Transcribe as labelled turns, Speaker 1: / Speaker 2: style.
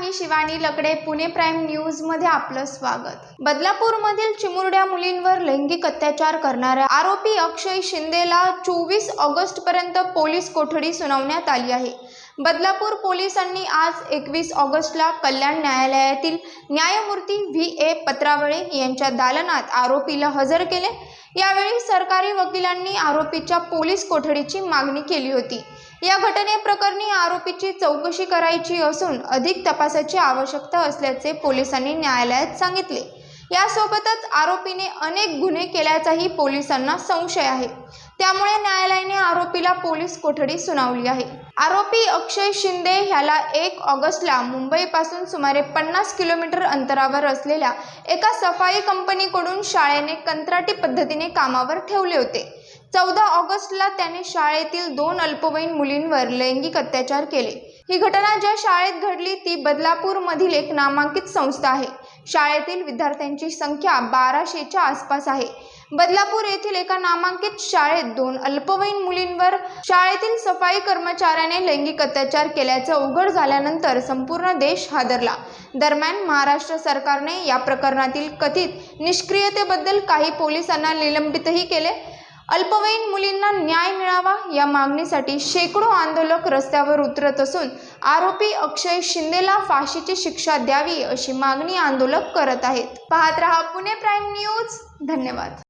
Speaker 1: मी शिवानी लकडे Pune prime न्यूजमध्ये आपलं स्वागत. बदलापूरमधील चिमुरड्या मुलींवर लैंगिक अत्याचार करणाऱ्या आरोपी अक्षय शिंदेला चोवीस ऑगस्टपर्यंत पोलीस कोठडी सुनावण्यात आली आहे. बदलापूर पोलिसांनी आज एकवीस ऑगस्टला कल्याण न्यायालयातील न्यायमूर्ती व्ही ए पत्रावळे यांच्या दालनात आरोपीला हजर केले. यावेळी सरकारी वकिलांनी आरोपीच्या पोलीस कोठडीची मागणी केली होती. या घटनेप्रकरणी आरोपीची चौकशी करायची असून अधिक तपासाची आवश्यकता असल्याचे पोलिसांनी न्यायालयात सांगितले. यासोबतच आरोपीने अनेक गुन्हे केल्याचाही पोलिसांना संशय आहे. त्यामुळे न्यायालयाने आरोपीला पोलीस कोठडी सुनावली आहे. आरोपी अक्षय शिंदे ह्याला एक ऑगस्टला मुंबईपासून सुमारे पन्नास किलोमीटर अंतरावर असलेल्या एका सफाई कंपनीकडून शाळेने कंत्राटी पद्धतीने कामावर ठेवले होते. चौदा ऑगस्टला त्याने शाळेतील दोन अल्पवयीन मुलींवर लैंगिक अत्याचार केले. ही घटना ज्या शाळेत घडली ती बदलापूरमधील एक नामांकित संस्था आहे. शाळेतील विद्यार्थ्यांची संख्या बाराशेच्या आसपास आहे. बदलापूर येथील एका नामांकित शाळेत दोन अल्पवयीन मुलींवर शाळेतील सफाई कर्मचाऱ्याने लैंगिक अत्याचार केल्याचं उघड झाल्यानंतर संपूर्ण देश हादरला. दरम्यान महाराष्ट्र सरकारने या प्रकरणातील कथित निष्क्रियतेबद्दल काही पोलिसांना निलंबितही केले. अल्पवयीन मुलींना न्याय मिळावा या मागणीसाठी शेकडो आंदोलक रस्त्यावर उतरत असून आरोपी अक्षय शिंदेला फाशीची शिक्षा द्यावी अशी मागणी आंदोलक करत आहेत. पाहत रहा पुणे प्राईम न्यूज. धन्यवाद.